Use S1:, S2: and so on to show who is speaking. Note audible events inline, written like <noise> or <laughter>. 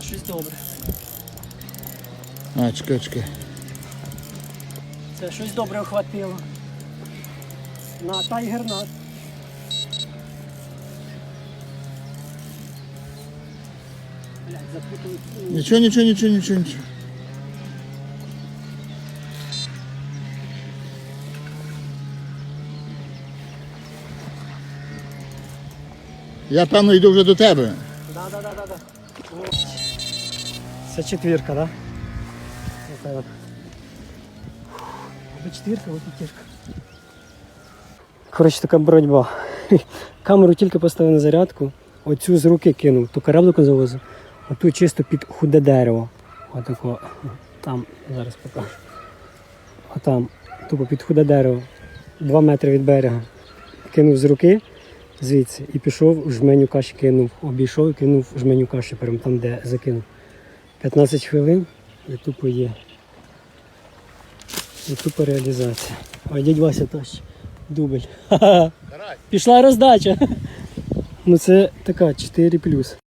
S1: Це щось добре.
S2: А, чекай, чекай.
S1: Це щось добре охватило. На тайгернат. Блядь, запутали.
S2: Нічого, нічого, нічого, нічого, нічого. Я певно йду вже до тебе.
S1: Да, да, да, да, да. Це четвірка, да? Оце от. Або четвірка, або п'ятірка. Коротше, така боротьба. <laughs> Камеру тільки поставив на зарядку, оцю з руки кинув, ту кораблику завозив, оту чисто під худе дерево. Отако. Там, зараз покажу. А там, тупо під худе дерево, два метри від берега. Кинув з руки звідси і пішов, жменю каші кинув, обійшов і кинув жменю каші прямо там, де закинув. 15 хвилин і тупо є. І тупо реалізація. Ой, дядь Вася тащ, Дубль. <laughs> Пішла роздача. Ну це така 4